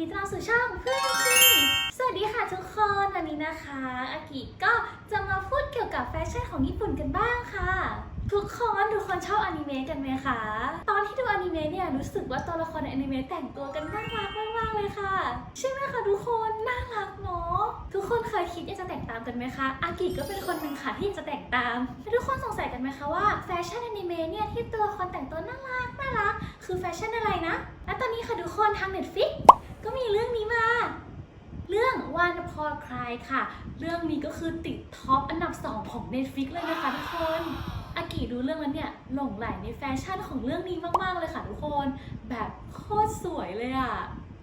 ดีต้อนรับสู่ช่องเพื่อนซีสวัสดีค่ะทุกคนวันนี้นะคะ อากิก็จะมาพูดเกี่ยวกับแฟชั่นของญี่ปุ่นกันบ้างค่ะ ทุกคนทุกคนชอบอนิเมะกันไหมคะ ตอนที่ดูอนิเมะเนี่ยรู้สึกว่าตัวละครในอนิเมะแต่งตัวกันน่ารักมากๆเลยค่ะ ใช่ไหมคะทุกคนน่ารักเนาะทุกคนเคยคิดอยากจะแต่งตามกันไหมคะอากิก็เป็นคนหนึ่งค่ะที่จะแต่งตามทุกคนสงสัยกันไหมคะว่าแฟชั่นอนิเมะเนี่ยที่ตัวละครแต่งตัวน่ารักน่ารักคือแฟชั่นอะไรนะและตอนนี้ค่ะทุกคนทาง Netflix ก็มีเรื่องนี้มา เรื่อง วานพอคลายค่ะ เรื่องนี้ก็คือติดท็อปอันดับ 2 ของ Netflix เลยนะคะทุกคนอากิดูเรื่องแล้วเนี่ยหลงไหลในแฟชั่นของเรื่องนี้มากๆเลยค่ะทุกคน แบบโคตรสวยเลยอะ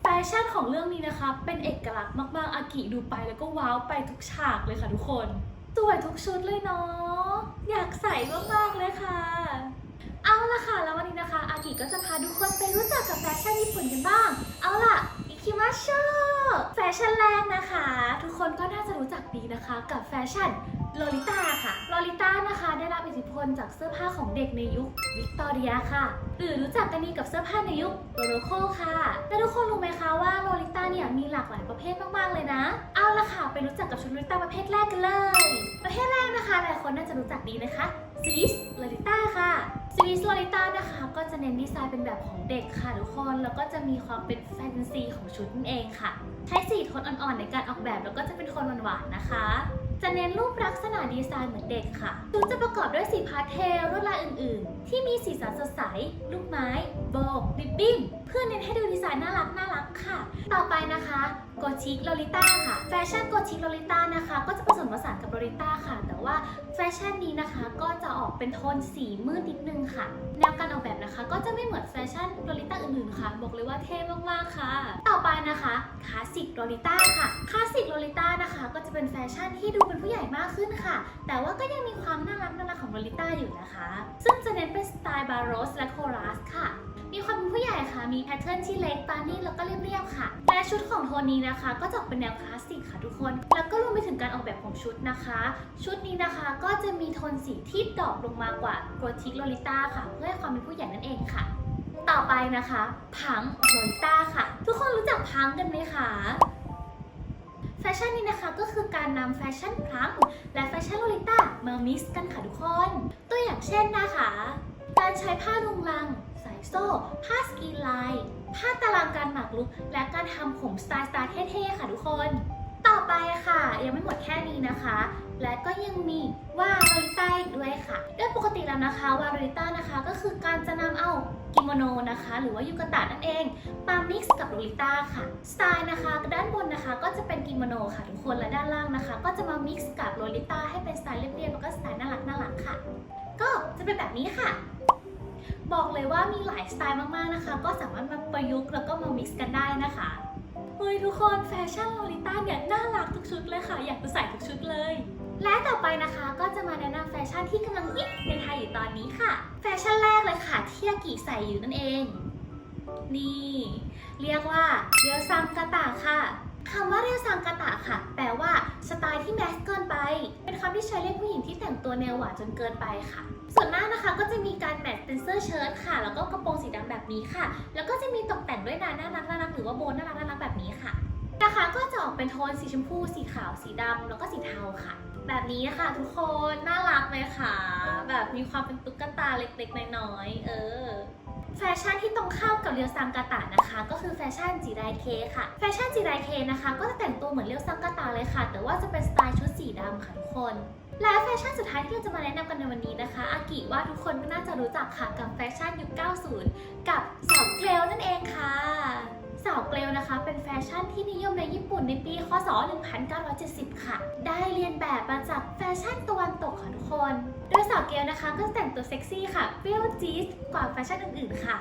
แฟชั่นของเรื่องนี้นะคะเป็นเอกลักษณ์มากๆอากิดูไปแล้วก็ว้าวไปทุกฉากเลยค่ะทุกคนสวยทุกชุดเลยเนาะอยากใส่มากๆเลยค่ะ เอาละค่ะแล้ววันนี้นะคะอากิก็จะพาทุกคนไปรู้จักกับแฟชั่นญี่ปุ่นกันบ้าง เอาล่ะ ชั่นแรกนะคะ ทุกคนก็น่าจะรู้จักดีนะคะ กับแฟชั่นโลลิต้าค่ะโลลิต้านะคะได้รับอิทธิพลจากเสื้อผ้าของเด็กในยุควิกตอเรียค่ะ หรือรู้จักกันดีกับเสื้อผ้าในยุคโบโรโคค่ะแต่ทุกคนรู้ไหมคะว่าโลลิต้าเนี่ยมีหลากหลายประเภทมากๆเลยนะ เอาละค่ะไปรู้จักกับชุดโลลิต้าประเภทแรกกันเลย ประเภทแรกนะคะหลายคนน่าจะรู้จักดีนะคะซีส์โลลิต้าค่ะ ซีรีส์โลลิต้านะคะก็จะเน้นดีไซน์เป็นแบบของเด็กค่ะทุกคน แล้วก็จะมีความเป็นแฟนซีของชุดนั่นเองค่ะ ใช้สีโทนอ่อนๆในการออกแบบแล้วก็จะเป็นโทนหวานๆนะคะ จะเน้นรูปลักษณะดีไซน์เหมือนเด็กค่ะชุดจะประกอบด้วยสีพาเทลลวดลายอื่นๆ ที่มีสีสันสดใส ลูกไม้ โบว์ริบบิ้น เพื่อเน้นให้ดูดีไซน์น่ารักน่ารักค่ะ ต่อไปนะคะโกชิโลลิต้าค่ะ แฟชั่นโกชิโลลิต้านะคะ ก็จะผสมผสานกับโลลิต้าค่ะ แต่ว่าแฟชั่นนี้นะคะก็จะออกเป็นโทนสีมืดนิดนึงค่ะ แนวการออกแบบนะคะ ก็จะไม่เหมือนแฟชั่นโลลิต้าอื่นๆค่ะ บอกเลยว่าเท่มากๆค่ะ ต่อไปนะคะคลาสสิกโลลิต้าค่ะคลาสสิกโลลิต้านะคะ ก็จะเป็นแฟชั่นที่ดูเป็นผู้ใหญ่มากขึ้นค่ะ แต่ว่าก็ยังมีความน่ารักน่ารักของโลลิต้าอยู่นะคะ ซึ่งจะเน้นเป็นสไตล์บาโรสและโครัสค่ะ มีความเป็นผู้ใหญ่ค่ะ มีแพทเทิร์นที่เล็กปานี่แล้วก็เรียบๆค่ะ และชุดของโทนนี้นะคะ ก็จะเป็นแนวคลาสสิกค่ะทุกคน แล้วก็รวมไปถึงการออกแบบของชุดนะคะ ชุดนี้นะคะก็จะมีโทนสีที่ดรอปลงมากว่าโกธิกโลลิต้าค่ะ เพื่อให้ความเป็นผู้ใหญ่นั่นเองค่ะ ต่อไปนะคะ พังโลลิต้าค่ะ ทุกคนรู้จักพังกันไหมคะ ชั่นนี้นะคะก็คือการนำแฟชั่นพลังและแฟชั่นโลลิต้ามามิกซ์กันค่ะทุกคน ตัวอย่างเช่นนะคะ การใช้ผ้ารุงรัง สายโซ่ ผ้าสกรีนไลน์ผ้าตารางการหมากรุก และการทำผมสไตล์สไตล์เท่ๆค่ะทุกคน ต่อไปค่ะ ยังไม่หมดแค่นี้นะคะ และก็ยังมีวาโรลิต้าอีกด้วยค่ะโดยปกติแล้วนะคะวาโรลิต้านะ คือการจะนำเอากิโมโนนะคะ หรือว่ายูกะตะนั่นเองมามิกซ์กับโลลิต้าค่ะ สไตล์นะคะ ด้านบนนะคะก็จะเป็นกิโมโนค่ะทุกคนและด้านล่างนะคะ ก็จะมามิกซ์กับโลลิต้าให้เป็นสไตล์เรียบๆแล้วก็สไตล์น่ารักน่ารักค่ะ ก็จะเป็นแบบนี้ค่ะ บอกเลยว่ามีหลายสไตล์มากๆนะคะ ก็สามารถมาประยุกต์แล้วก็มามิกซ์กันได้นะคะเฮ้ยทุกคนแฟชั่นโลลิต้าเนี่ยน่ารักทุกชุดเลยค่ะ อยากจะใส่ทุกชุดเลย และต่อไปนะคะก็จะมาแนะนำแฟชั่นที่กำลังฮิตในไทยอยู่ตอนนี้ค่ะ แฟชั่นแรกเลยค่ะที่อากิใส่อยู่นั่นเอง นี่ เรียกว่าเรียวซังกาตะค่ะคำว่าเรียวซังกาตะค่ะ แปลว่าสไตล์ที่แมสเกินไป เป็นคำที่ใช้เรียกผู้หญิงที่แต่งตัวแนวหวานจนเกินไปค่ะ ส่วนมากนะคะก็จะมีการแมทเป็นเสื้อเชิ้ตค่ะ แล้วก็กระโปรงสีดำแบบนี้ค่ะ แล้วก็จะมีตกแต่งด้วยนาน่ารักน่ารักหรือว่าโบนน่ารักน่ารักแบบนี้ค่ะนะคะก็จะออกเป็นโทนสีชมพู สีขาว สีดำแล้วก็สีเทาค่ะ แบบนี้ค่ะทุกคนน่ารักเลยค่ะแบบมีความเป็นตุ๊กตาเล็กๆน้อยๆเออแฟชั่นที่ตรงข้ามกับเรียวซังกาตะนะคะ ก็คือแฟชั่นจิไรเคค่ะแฟชั่นจิไรเคนะคะ ก็จะแต่งตัวเหมือนเรียวซังกาตะเลยค่ะ แต่ว่าจะเป็นสไตล์ชุดสีดำค่ะทุกคนและแฟชั่นสุดท้ายที่เราจะมาแนะนำกันในวันนี้นะคะ อากิว่าทุกคนก็น่าจะรู้จักค่ะกับแฟชั่นยุค 90 กับสาวเกลวนั่นเองค่ะ นิยมในญี่ปุ่นในปี คศ 1970 ค่ะ ได้เรียนแบบมาจากแฟชั่นตะวันตกค่ะทุกคน โดยสาวเกลนะคะก็แต่งตัวเซ็กซี่ค่ะเปรี้ยวจี๊ดกว่าแฟชั่นอื่นๆ ค่ะ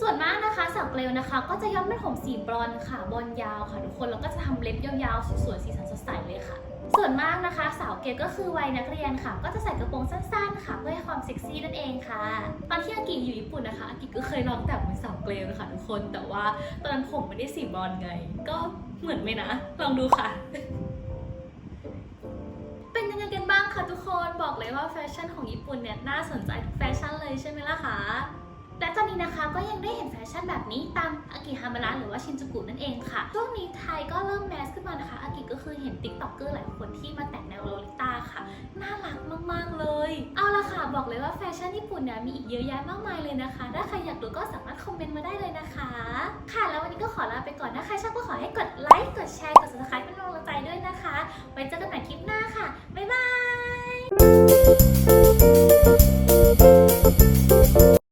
ส่วนมากนะคะสาวเกลนะคะ ก็จะย้อมเป็นผมสีบรอนซ์ค่ะบอลยาวค่ะทุกคนแล้วก็จะทำเล็บยาวๆสวยๆสีสันสดใสเลยค่ะ ส่วนมากนะคะ สาวเกลก็คือวัยนักเรียนค่ะ ก็จะใส่กระโปรงสั้นๆ ค่ะ เพื่อให้ความเซ็กซี่นั่นเองค่ะ ตอนที่อากิอยู่ญี่ปุ่นนะคะอากิก็เคยลองแต่งเป็นสาวเกลนะคะทุกคนแต่ว่าตอนนั้นผมไม่ได้สีบอนซ์ไง ก็เหมือนไหมนะ ลองดูค่ะเป็นยังไงกันบ้างคะทุกคนบอกเลยว่าแฟชั่นของญี่ปุ่นเนี่ยน่าสนใจทุกแฟชั่นเลยใช่ไหมล่ะคะและ นี้นะคะก็ยังได้เห็นแฟชั่นแบบนี้ตามอากิฮามาระหรือว่าชินจูกุนั่นเองค่ะ ช่วงนี้ไทยก็เริ่มแมสขึ้นมานะคะ อากิก็คือเห็นติ๊กต็อกเกอร์หลายคนที่มาแต่งแนวโลลิต้าค่ะ น่ารักมากๆเลย เอาละค่ะ บอกเลยว่าแฟชั่นญี่ปุ่นเนี่ยมีอีกเยอะแยะมากมายเลยนะคะ ถ้าใครอยากดูก็สามารถคอมเมนต์มาได้เลยนะคะ ค่ะแล้ววันนี้ก็ขอลาไปก่อนนะใครชอบก็ขอให้กดไลค์กดแชร์กด subscribe เป็นกำลังใจด้วยนะคะ ไว้เจอกันใหม่คลิปหน้าค่ะบ๊ายบาย